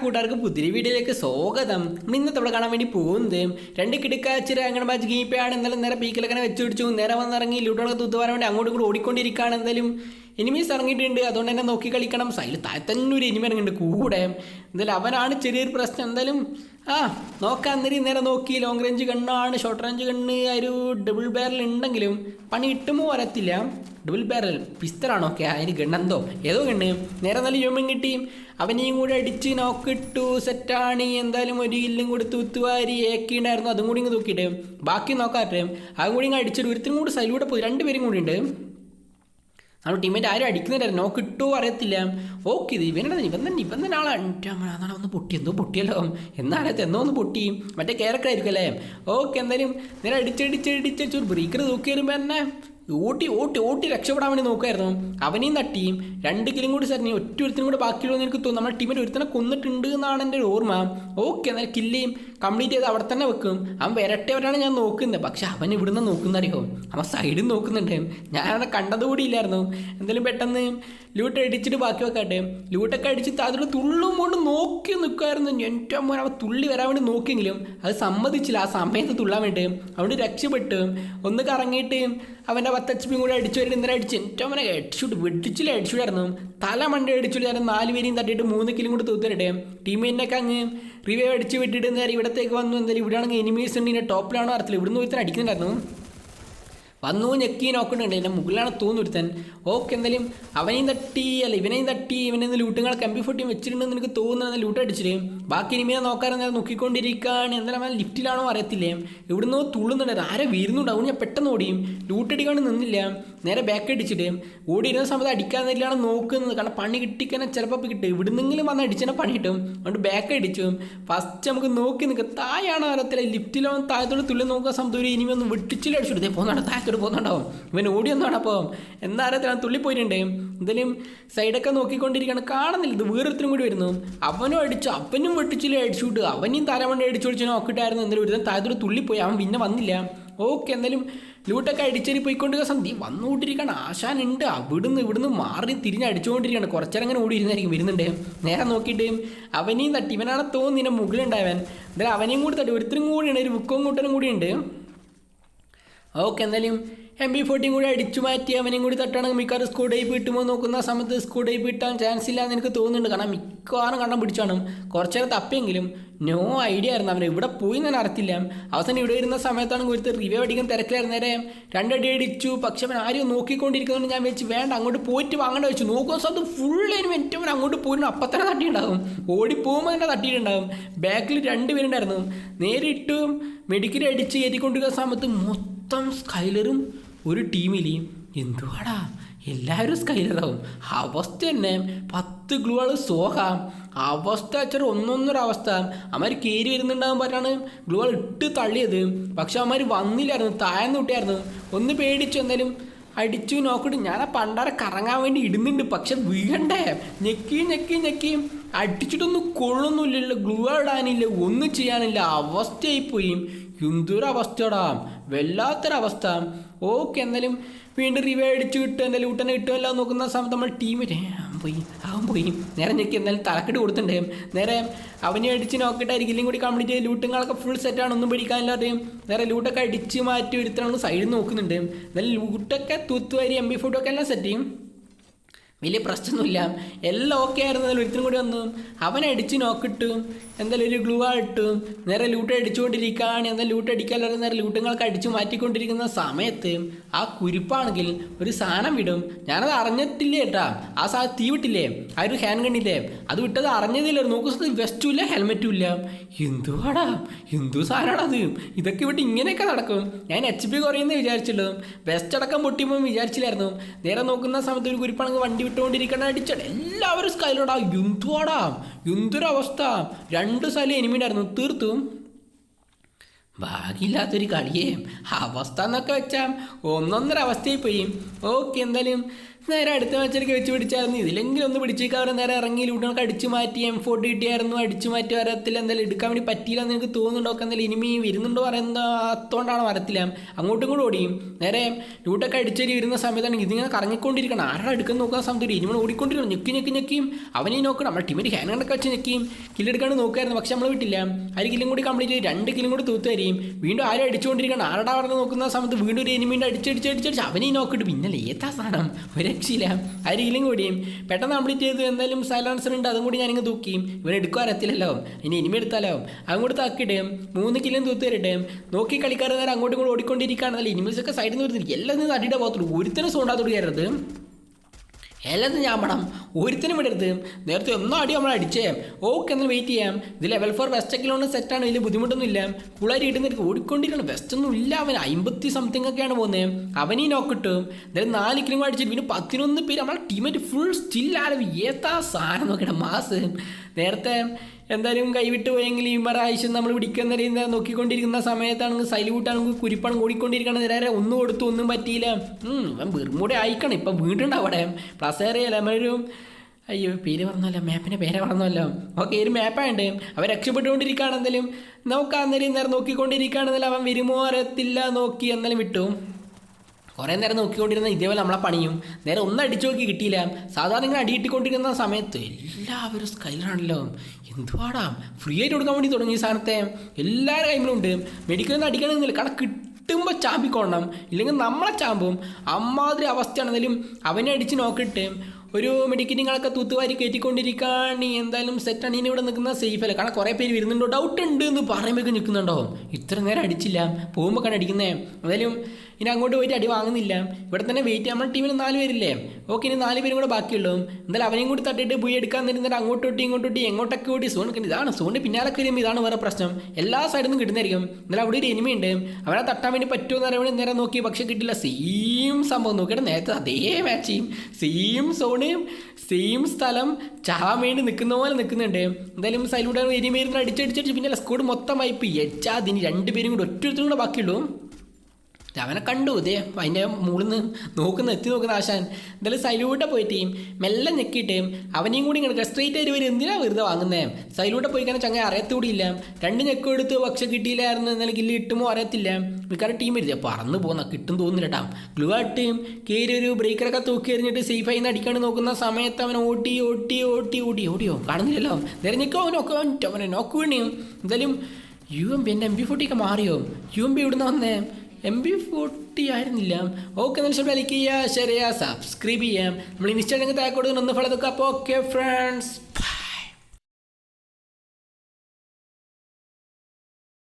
കൂട്ടുകാർക്ക് പുതിരി വീഡിയോയിലേക്ക് സ്വാഗതം. ഇന്നത്തെ ഇവിടെ കാണാൻ വേണ്ടി പോകുന്നത് രണ്ട് കിടക്കാച്ചിരി അങ്ങനെ ബാജ് ഗീപ്പയാണ്. എന്തായാലും നേരെ പീക്കിലൊക്കെ വെച്ചു പിടിച്ചു നേരെ വന്നിറങ്ങി ലൂട്ടോളൊക്കെ തൂത്തുവാൻ വേണ്ടി അങ്ങോട്ടും കൂടി ഓടിക്കൊണ്ടിരിക്കുകയാണ് എന്തായാലും. എനിമീസ് ഇറങ്ങിയിട്ടുണ്ട് അതുകൊണ്ട് തന്നെ നോക്കി കളിക്കണം. സൈഡിൽ തന്നെ ഒരു എനിമി ഇറങ്ങിയിട്ടുണ്ട് കൂടെ. എന്തായാലും അവനാണ് ചെറിയൊരു പ്രശ്നം. എന്തായാലും ആ നോക്കാൻ അന്നേരം നേരെ നോക്കി ലോങ് റേഞ്ച് കണ്ണാണ് ഷോർട്ട് റേഞ്ച് കണ്ണ് ഒരു ഡബിൾ ബാരൽ ഉണ്ടെങ്കിലും പണി ഇട്ടുമോ വരത്തില്ല. ഡബിൾ ബാരൽ പിസ്റ്ററാണോ ഓക്കെ അതിന് ഗണ്ണെന്തോ ഏതോ ഗണ്ണ്. നേരെ നല്ല യൂമൻ കിട്ടി. അവനെയും കൂടെ അടിച്ച് നോക്കിട്ടു സെറ്റാണ് എന്തായാലും ഒരു ഇല്ലും കൂടി തൂത്തുവാരി ഏക്കിണ്ടായിരുന്നു അതും കൂടി ഇങ്ങ് തൂക്കിയിട്ട്. ബാക്കി നോക്കാട്ടെ അതും കൂടി ഇങ്ങ് അടിച്ചിട്ട് ഒരുത്തിനും കൂടി സൈഡിലൂടെ പോയി. രണ്ടുപേരും കൂടി ഉണ്ട്. നമ്മുടെ ടീമേറ്റ് ആരും അടിക്കുന്നില്ല നോ കിട്ടുമോ അറിയത്തില്ല. ഓക്കെ ഇത് ഇവനാണ് ഇവൻ തന്നെ ഇവൻ തന്നെ ആളാണ് അതാണ് ഒന്ന് പൊട്ടി എന്തോ പൊട്ടിയല്ലോ. എന്നാലത്ത് എന്നോ ഒന്ന് പൊട്ടി? മറ്റേ ക്യാരക്ടർ അല്ലേ? ഓക്കെ എന്തായാലും നേരെ അടിച്ചടിച്ചടിച്ചു ഒരു ബ്രേക്കർ നോക്കി വരുമ്പോൾ തന്നെ ഓട്ടി ഓട്ടി ഓട്ടി രക്ഷപ്പെടാൻ വേണ്ടി നോക്കുമായിരുന്നു അവനെയും തട്ടിയും രണ്ട് കിലും കൂടി സാറിന് ഒറ്റ ഒരുത്തിനും കൂടി ബാക്കിയുള്ളൂ എനിക്ക് തോന്നുന്നു. നമ്മുടെ ടീമിൽ ഒരുത്തനെ കൊന്നിട്ടുണ്ട് എന്നാണ് എന്റെ ഒരു ഓർമ്മ. ഓക്കെ എന്നാൽ കില്ലേയും കംപ്ലീറ്റ് ചെയ്ത് അവിടെ തന്നെ വെക്കും. അവൻ വരട്ടവരാണ് ഞാൻ നോക്കുന്നത്. പക്ഷെ അവൻ ഇവിടുന്ന് നോക്കുന്നറിയോ? അവൻ സൈഡിൽ നോക്കുന്നുണ്ട്. അവനെ കണ്ടതുകൂടി ഇല്ലായിരുന്നു. എന്തായാലും പെട്ടെന്ന് ലൂട്ട് അടിച്ചിട്ട് ബാക്കി വെക്കാട്ടെ. ലൂട്ടൊക്കെ അടിച്ച് അതിലൂടെ തുള്ളും കൊണ്ട് നോക്കി നിൽക്കുമായിരുന്നു എന്റെ അമ്മ അവൻ തുള്ളി വരാൻ വേണ്ടി നോക്കിയെങ്കിലും അത് സമ്മതിച്ചില്ല. ആ സമയത്ത് തുള്ളാൻ വേണ്ടി. അവിടെ രക്ഷപ്പെട്ട്. ഒന്ന് കറങ്ങിയിട്ട് അവന്റെ പത്ത് എച്ച് പിയും കൂടെ അടിച്ചു വരുന്നത് ഇന്നലെ അടിച്ച്. ഏറ്റവും അവനെ ഹെഡ്ഷൂട്ട് വെട്ടിച്ചില്ല ഹെഡ്ഷൂട്ടായിരുന്നു തല മണ്ട അടിച്ചില്ല ഞാൻ നാല് പേരെയും തട്ടിയിട്ട് മൂന്ന് കിലും കൂടി തൂത്തരട്ടെ ടീമിനൊക്കെ അങ്ങ് റിവൈവ് അടിച്ച് വിട്ടിട്ട് എന്തായാലും ഇവിടത്തേക്ക് വന്നു. എന്തായാലും ഇവിടെയാണെങ്കിൽ എനിമീസ് ഉണ്ട് ഇതിന്റെ ടോപ്പിലാണോ അറിയത്തില്ല ഇവിടുന്ന് ഒരുത്തൻ അടിക്കുന്നുണ്ടായിരുന്നു. വന്നു ഞെക്കി നോക്കുന്നുണ്ട്. എന്റെ മുകളിലാണ് തോന്നുരുത്തൻ ഓക്കെ എന്തായാലും അവനെയും തട്ടി അല്ല ഇവനെയും തട്ടി ഇവനെ ലൂട്ടുകളെ കമ്പി ഫുട്ടിയും വെച്ചിട്ടുണ്ടെന്ന് എനിക്ക് തോന്നുന്നത് ലൂട്ട് അടിച്ചിട്ട് ബാക്കി ഇനിമയെ നോക്കാറ് നേരെ നോക്കിക്കൊണ്ടിരിക്കുകയാണ് എന്തായാലും അവൻ ലിഫ്റ്റിലാണോ അറിയത്തില്ലേ? ഇവിടുന്ന് തുള്ളുന്നുണ്ട്. ആരെ വീരുന്നുണ്ടാവും ഞാൻ പെട്ടെന്ന് ഓടിയും. ലൂട്ടടിക്കാണ്ട് നിന്നില്ല. നേരെ ബാക്ക് അടിച്ചിട്ട് ഇരുന്ന സമയത്ത് അടിക്കാന്നില്ലാണ് നോക്കുന്നത്. കാരണം പണി കിട്ടിക്കാനെ ചിലപ്പോൾ കിട്ടും. ഇവിടുന്നെങ്കിലും വന്ന് അടിച്ചതിനെ പണി കിട്ടും. അതുകൊണ്ട് ബാക്ക് അടിച്ചു ഫസ്റ്റ് നമുക്ക് നോക്കി നിൽക്കുക തായാണ് അറിയത്തില്ല ലിഫ്റ്റിലോ താഴത്തോട് തുള്ളി നോക്കുക സമയത്ത് ഒരു ഇനിമി ഒന്ന് വെട്ടിച്ചിൽ അടിച്ചിട്ട് പോകുന്നുണ്ടോ താഴത്തോട് പോകുന്നുണ്ടാവും ഇവൻ ഓടി ഒന്നാണ് അപ്പോൾ എന്താ അറിയത്തില്ല തുള്ളി പോയിട്ടുണ്ട്. എന്തായാലും സൈഡൊക്കെ നോക്കിക്കൊണ്ടിരിക്കുകയാണ്. കാണുന്നില്ല. ഇത് വേറൊരുത്തരും കൂടി വരുന്നു. അവനും അടിച്ചു. അവനും വെട്ടിച്ചില്ല അടിച്ചുവിട്ട് അവനെയും തലമണ്ട അടിച്ചു വിളിച്ചു നോക്കിയിട്ടായിരുന്നു എന്തായാലും ഒരു താഴത്തോട് തുള്ളിപ്പോയി. അവൻ പിന്നെ വന്നില്ല. ഓക്കെ എന്തായാലും ലൂട്ടൊക്കെ അടിച്ചേരി പോയിക്കൊണ്ടിരിക്കുക സന്ധി വന്നുകൊണ്ടിരിക്കുകയാണ് ആശാനുണ്ട് അവിടുന്ന് ഇവിടുന്ന് മാറി തിരിഞ്ഞ് അടിച്ചുകൊണ്ടിരിക്കുകയാണ് കുറച്ചേരം അങ്ങനെ ഓടിയിരുന്നായിരിക്കും വരുന്നുണ്ട്. നേരെ നോക്കിയിട്ട് അവനെയും തട്ടി. ഇവനാണ് തോന്നുന്നു ഇതിന്റെ മുകളിലുണ്ടായവൻ. എന്തായാലും അവനെയും കൂടി തട്ടി. ഒരുത്തരും കൂടിയുണ്ട്. ഒരു ബുക്കും കൂട്ടനും കൂടിയുണ്ട്. ഓക്കെ എന്തായാലും എം ബി ഫോർട്ടിയും കൂടി അടിച്ചു മാറ്റി അവനെയും കൂടി തട്ടുകയാണെങ്കിൽ മിക്കവാറും സ്കൂൾ ടൈപ്പ് കിട്ടുമോ നോക്കുന്ന സമയത്ത് സ്കൂൾ ടൈപ്പ് കിട്ടാൻ ചാൻസ് ഇല്ല എന്ന് എനിക്ക് തോന്നുന്നുണ്ട്. കാരണം മിക്കവാറും കണ്ണം പിടിച്ചാണ്. കുറച്ചേരം തപ്പിയെങ്കിലും നോ ഐഡിയ ആയിരുന്നു അവൻ ഇവിടെ പോയി ഞാൻ അറിയത്തില്ല. അവസാനം ഇവിടെ ഇരുന്ന സമയത്താണ് ഒരുത്തർ റിവ്യൂ അടിക്കാൻ തിരക്കിലായിരുന്നു നേരെ രണ്ടടി അടിച്ചു. പക്ഷെ അവൻ ആരും നോക്കിക്കൊണ്ടിരിക്കുന്നതുകൊണ്ട് ഞാൻ വെച്ച് വേണ്ട അങ്ങോട്ട് പോയിട്ട് വാങ്ങേണ്ട വെച്ചു. നോക്കുന്ന സ്ഥലത്ത് ഫുൾ അതിന് ഏറ്റവും അവൻ അങ്ങോട്ട് പോയിരുന്നു. അപ്പം തന്നെ തട്ടിയിട്ടുണ്ടാകും ഓടിപ്പോകുമ്പോൾ തന്നെ തട്ടിയിട്ടുണ്ടാകും ബാക്കിൽ രണ്ട് പേരുണ്ടായിരുന്നു. നേരിട്ട് മെഡിക്കൽ അടിച്ച് കയറ്റിക്കൊണ്ടിരിക്കുന്ന സമയത്ത് മൊത്തം സ്കൈലറും ഒരു ടീമിലെയും എന്തുവാടാ? എല്ലാവരും സ്കൈലറാവും. അവസ്ഥ തന്നെ. പത്ത് ഗ്ലൂകൾ സോഹാം അവസ്ഥ വെച്ചാൽ ഒന്നൊന്നൊരു അവസ്ഥ കയറി വരുന്നുണ്ടാകും പറഞ്ഞാണ് ഗ്ലൂകൾ ഇട്ട് തള്ളിയത്. പക്ഷെ അമ്മമാർ വന്നില്ലായിരുന്നു. താഴ്ന്നു വിട്ടായിരുന്നു ഒന്ന് പേടിച്ചു എന്തായാലും അടിച്ചു നോക്കിട്ട് ഞാൻ ആ പണ്ടാരെ കറങ്ങാൻ വേണ്ടി ഇടുന്നുണ്ട്. പക്ഷെ വീഴണ്ടേ. ഞെക്കി ഞെക്കി ഞെക്കി. അടിച്ചിട്ടൊന്നും കൊള്ളൊന്നുമില്ല ഗ്ലൂ ഇടാനില്ല ഒന്നും ചെയ്യാനില്ല അവസ്ഥയായിപ്പോയി. എന്തൊരവസ്ഥയോടാ വല്ലാത്തൊരവസ്ഥ. ഓക്കെ എന്തായാലും വീണ്ടും റിവേ അടിച്ച് കിട്ടും എന്തായാലും ഊട്ടനെ കിട്ടുമല്ലോ നോക്കുന്ന സമയത്ത് നമ്മൾ ടീം പോയി അവൻ പോയി. നേരെ ഞെക്കി എന്തായാലും തലക്കെട്ട് കൊടുത്തിട്ടുണ്ട്. നേരെ അവനെ അടിച്ച് നോക്കിയിട്ടായിരിക്കും കൂടി കംപ്ലീറ്റ് ചെയ്ത് ലൂട്ടുകളൊക്കെ ഫുൾ സെറ്റാണ് ഒന്നും പിടിക്കാനില്ലാതെ നേരെ ലൂട്ടൊക്കെ അടിച്ച് മാറ്റി ഒരുത്തരാണ് സൈഡിൽ നോക്കുന്നുണ്ട്. എന്തായാലും ലൂട്ടൊക്കെ തൂത്തുവാരി എം ബി ഫുഡൊക്കെ എല്ലാം സെറ്റ് ചെയ്യും. വലിയ പ്രശ്നമൊന്നുമില്ല. എല്ലാം ഓക്കെ ആയിരുന്നു. ഒരുത്തരും കൂടി വന്നു. അവൻ അടിച്ച് നോക്കിട്ടു എന്തായാലും ഒരു ഗ്ലൂ ഇട്ടു. നേരെ ലൂട്ട് അടിച്ചുകൊണ്ടിരിക്കുകയാണ്. എന്നാൽ ലൂട്ട് അടിക്കാനുള്ള നേരെ ലൂട്ടുകളൊക്കെ അടിച്ചു മാറ്റിക്കൊണ്ടിരിക്കുന്ന സമയത്ത് ആ കുരിപ്പാണെങ്കിൽ ഒരു സാധനം വിടും. ഞാനത് അറിഞ്ഞിട്ടില്ലേ കേട്ടാ ആ സാ തീ വിട്ടില്ലേ? ആ ഒരു ഹാൻഡ് ഗണ്ണില്ലേ അത് വിട്ടത് അറിഞ്ഞതില്ല. നോക്കുന്നത് വെസ്റ്റും ഇല്ല ഹെൽമെറ്റും ഇല്ല. എന്തുവാടാ? എന്തു സാധനമാണ് അത്? ഇതൊക്കെ വിട്ട് ഇങ്ങനെയൊക്കെ നടക്കും. ഞാൻ എച്ച് പി കുറയുന്നേ വിചാരിച്ചുള്ളൂ വെസ്റ്റ് അടക്കം പൊട്ടിയപ്പോൾ വിചാരിച്ചില്ലായിരുന്നു. നേരെ നോക്കുന്ന സമയത്ത് ഒരു കുരിപ്പാണെങ്കിൽ വണ്ടി വിട്ടുകൊണ്ടിരിക്കണ അടിച്ചാണ് എല്ലാവരും സ്കൈലോടാ യുന്തുവാടാ യുന്തുരവസ്ഥ രണ്ട് സ്ഥലം എനിമിണ്ടായിരുന്നു തീർത്തും. ഭാഗ്യമില്ലാത്തൊരു കളിയേ. അവസ്ഥ എന്നൊക്കെ വെച്ചാൽ ഒന്നൊന്നര അവസ്ഥയിൽ പോയി ഓക്കെ എന്തായാലും നേരെ അടുത്ത മാച്ചിലേക്ക് വെച്ച് പിടിച്ചായിരുന്നു. ഇതിലെങ്കിലും ഒന്ന് പിടിച്ചേക്കാറ് നേരെ ഇറങ്ങി ലൂട്ടുകൾക്ക് അടിച്ചു മാറ്റി എം ഫോർട്ടി കിട്ടിയായിരുന്നു അടിച്ചു മാറ്റി വരത്തില്ല എന്തായാലും എടുക്കാൻ വേണ്ടി പറ്റിയില്ല എന്ന് എനിക്ക് തോന്നുന്നുണ്ടോ? എന്തായാലും ഇനിമി വരുന്നുണ്ടോ പറയുന്നതുകൊണ്ടാണ് വരത്തില്ല. അങ്ങോട്ടും കൂടെ ഓടിയും. നേരെ ലൂട്ടൊക്കെ അടിച്ചേരി വരുന്ന സമയത്താണ് ഇതിങ്ങനെ കറങ്ങിക്കൊണ്ടിരിക്കണം. ആരാണ് എടുക്കാൻ നോക്കുന്ന സമയത്ത് ഇനിമ ഓടിക്കൊണ്ടിരിക്കണം ഞെക്കി ഞെക്കി ഞെക്കിയും. അവനെയും നോക്കണം നമ്മുടെ ടീമിന്റെ ഹാൻഡ് കണ്ടൊക്കെ വെച്ച് ഞെക്കിയും. കില്ലെടുക്കാണ്ട് നോക്കുമായിരുന്നു പക്ഷെ നമ്മൾ വിട്ടില്ല. ആര് കില്ലും കൂടി കംപ്ലീറ്റ് ചെയ്ത് രണ്ട് കില്ലും കൂടി തൂത്ത് തരികയും വീണ്ടും ആരും അടിച്ചുകൊണ്ടിരിക്കണം. ആരുടെ അവിടെ നോക്കുന്ന സമയത്ത് വീണ്ടും ഒരു എനിമീന്റെ അടിച്ചടിച്ച് അടിച്ചടിച്ച് അവനെയും നോക്കിയിട്ട് പിന്നെ ഏതാ സാധനം? ഒരു രക്ഷയില്ല ആ രീതിയിലും കൂടിയും. പെട്ടെന്ന് കംപ്ലീറ്റ് ചെയ്തു. എന്തായാലും സൈലൻസർ ഉണ്ട്. അതും കൂടി ഞാനിങ്ങ് തൂക്കിയും ഇവൻ എടുക്കുക അറിയത്തില്ലല്ലോ ഇനി ഇനിമി എടുത്താലോ? അങ്ങോട്ട് കൂടി താക്കിയിട്ട് മൂന്ന് കിലോ തൂത്ത് തരട്ടെ നോക്കി കളിക്കാർ അങ്ങോട്ടും ഇങ്ങോട്ടും ഓടിക്കൊണ്ടിരിക്കുകയാണെന്നല്ല ഇനിമീസ് ഒക്കെ സൈഡിൽ നിന്ന് വരുന്നില്ല എല്ലാം നിന്ന് അടിയുടെ പോകത്തുള്ളൂ. ഒരുത്തനും സോണ്ടാത്തോട് കയറരുത്. എല്ലാം ഞാൻ പണം ഒരുത്തിനും വിടരുത് നേരത്തെ ഒന്നും അടി നമ്മൾ അടിച്ചേ. ഓക്കെ എന്നാൽ വെയിറ്റ് ചെയ്യാം. ഇത് ലെവൽ ഫോർ വെസ്റ്റൊക്കെയുള്ള സെറ്റാണ് വലിയ ബുദ്ധിമുട്ടൊന്നും ഇല്ല. കൂളാരി ഇടുന്നിട്ട് ഓടിക്കൊണ്ടിരിക്കണം. വെസ്റ്റൊന്നും ഇല്ല. അവൻ അമ്പത്തി സംതിങ് ഒക്കെയാണ് പോകുന്നത് അവനീ നോക്കിട്ടും എന്തായാലും നാല് കിലോ അടിച്ചിട്ട് പിന്നെ പതിനൊന്ന് പേര്. നമ്മളെ ടീമേറ്റ് ഫുൾ സ്റ്റിൽ സ്റ്റില്ലാണ് ഏത്താ സാധനം നോക്കണം മാസ്. നേരത്തെ എന്തായാലും കൈവിട്ട് പോയെങ്കിൽ ഈ പ്രാവശ്യം നമ്മൾ പിടിക്കുന്ന നോക്കിക്കൊണ്ടിരിക്കുന്ന സമയത്താണെങ്കിൽ സൈലൂട്ടാണെങ്കിൽ കുരിപ്പാണ് ഓടിക്കൊണ്ടിരിക്കണം നേരെ ഒന്നും കൊടുത്തു ഒന്നും പറ്റിയില്ല. ഇവൻ കൂടെ അയക്കണം ഇപ്പം വീണ്ടുണ്ട് അവിടെ. പ്ലസ് ഏറിയല്ല നമ്മളൊരു അയ്യോ പേര് പറഞ്ഞല്ലോ മാപ്പിന്റെ പേര് പറഞ്ഞല്ലോ ഓക്കെ ഒരു മാപ്പായുണ്ട് അവൻ രക്ഷപ്പെട്ടുകൊണ്ടിരിക്കുകയാണെന്നാലും നോക്കാം അന്നേരം നേരം നോക്കിക്കൊണ്ടിരിക്കുകയാണെന്നാലും അവൻ വരുമോ അറിയത്തില്ല. നോക്കി എന്നാലും വിട്ടു. കുറേ നേരം നോക്കിക്കൊണ്ടിരുന്ന ഇതേപോലെ നമ്മളെ പണിയും നേരെ ഒന്ന് അടിച്ചു നോക്കി കിട്ടിയില്ല. സാധാരണ ഇങ്ങനെ അടിയിട്ടിക്കൊണ്ടിരിക്കുന്ന സമയത്ത് എല്ലാവരും സ്കൈലാണല്ലോ. എന്തുവാടാ? ഫ്രീ ആയിട്ട് കൊടുക്കാൻ വേണ്ടി തുടങ്ങി സാധനത്തെ. എല്ലാവരുടെ കൈമിലും ഉണ്ട്. മെഡിക്കലൊന്നും അടിക്കണമെന്നില്ല. കാരണം കിട്ടുമ്പോൾ ചാമ്പിക്കൊള്ളണം. ഇല്ലെങ്കിൽ നമ്മളെ ചാമ്പും. അമ്മാതിരി അവസ്ഥയാണെന്നാലും അവനെ അടിച്ച് നോക്കിയിട്ട് ഒരു മെഡിക്കിനിങ്ങളൊക്കെ തൂത്തുവാരി കയറ്റിക്കൊണ്ടിരിക്കാൻ എന്തായാലും സെറ്റാണ് ഇനി ഇവിടെ നിൽക്കുന്ന സേഫ് അല്ല? കാരണം കുറേ പേര് വരുന്നുണ്ടോ? ഡൗട്ട് ഉണ്ട് എന്ന് പറയുമ്പോഴേക്കും നിൽക്കുന്നുണ്ടോ? ഇത്ര നേരം അടിച്ചില്ല. പോകുമ്പോൾ കണ്ട് അടിക്കുന്നേ. എന്തായാലും ഇനി അങ്ങോട്ട് പോയിട്ട് അടി വാങ്ങുന്നില്ല. ഇവിടെ തന്നെ വെയിറ്റ് നമ്മുടെ ടീമിൽ നാല് പേരില്ലേ? ഓക്കെ ഇനി നാല് പേരും കൂടെ ബാക്കിയുള്ളൂ. എന്തായാലും അവനെയും കൂടി തട്ടിയിട്ട് പോയി എടുക്കാൻ നിന്നിട്ട് അങ്ങോട്ടോട്ടി ഇങ്ങോട്ടോട്ടി എങ്ങോട്ടൊക്കെ ഓടി സോൺ ഇതാണ്. സോണിന്റെ പിന്നാലെ കയറിയുമ്പോൾ ഇതാണ് വേറെ പ്രശ്നം. എല്ലാ സൈഡിൽ നിന്നും കിട്ടുന്നതായിരിക്കും. എന്നാലും അവിടെ ഒരു എനിമി ഉണ്ട്. അവനെ തട്ടാൻ വേണ്ടി പറ്റുമോ എന്ന് അറിയാൻ നേരെ നോക്കി. പക്ഷേ കിട്ടില്ല. സെയിം സംഭവം. നോക്കിയിട്ട് നേരത്തെ അതേ മാച്ച് ചെയ്യും. സെയിം സോണും സെയിം സ്ഥലം ചാവാൻ വേണ്ടി നിൽക്കുന്ന പോലെ നിൽക്കുന്നുണ്ട് എന്തായാലും സൈലൂടെ എരിമേരുന്ന് അടിച്ചടിച്ചടിച്ച് പിന്നെ സ്കോഡ് മൊത്തമായി വായിപ്പ് എച്ചാ അതിന് രണ്ടുപേരും കൂടെ ഒറ്റ കൂടെ ബാക്കിയുള്ളൂ. അവനെ കണ്ടു. ഇതേ അതിന്റെ മുകളിൽ നിന്ന് നോക്കുന്ന എത്തി നോക്കുന്ന ആശാൻ. എന്തായാലും സൈലൂട്ടെ പോയിട്ട്. മെല്ലെ ഞെക്കിയിട്ട് അവനെയും കൂടി ഇങ്ങനെ സ്ട്രേറ്റ് ആയിട്ട് വരും. എന്തിനാ വെറുതെ വാങ്ങുന്നേ? സൈലൂട്ടെ പോയി കഴിഞ്ഞാൽ ചങ്ങ അറിയത്തുകൂടിയില്ല രണ്ട് ഞെക്കം എടുത്ത് പക്ഷെ കിട്ടിയില്ലായിരുന്നു എന്നാലും കില്ല് കിട്ടുമോ അറിയത്തില്ല. മിക്കവാറും ടീം വരുന്നത് പറന്ന് പോകുന്ന കിട്ടും തോന്നുന്നില്ല ഗ്ലൂ ആയിട്ട് കയറി ഒരു ബ്രേക്കറൊക്കെ തൂക്കി എറിഞ്ഞിട്ട് സേഫ് ആയി അടിക്കാണ്ട് നോക്കുന്ന സമയത്ത് അവൻ ഓട്ടി ഓട്ടി ഓട്ടി ഓടി ഓടിയോ? കാണുന്നില്ലല്ലോ? നേരെ അവനൊക്കെ അവനെ നോക്ക് വേണിയോ എന്തായാലും യു എം പി എന്റെ എം പി ഫോർട്ടിയൊക്കെ മാറിയോ? യു എം പി ഇവിടുന്ന് വന്നേ? എം ബി ഫോർട്ടി ആയിരുന്നില്ല. ഓക്കെ എന്നാൽ ലൈക്ക് ചെയ്യുക ഷെയർ ചെയ്യുക സബ്സ്ക്രൈബ് ചെയ്യാം നമ്മൾ ഇൻസ്റ്റാഗ്രാമിൽ താഴെ കൊടുക്കുന്ന ഒന്ന് ഫോളോ നോക്കുക. അപ്പോൾ ഓക്കെ ഫ്രണ്ട്സ്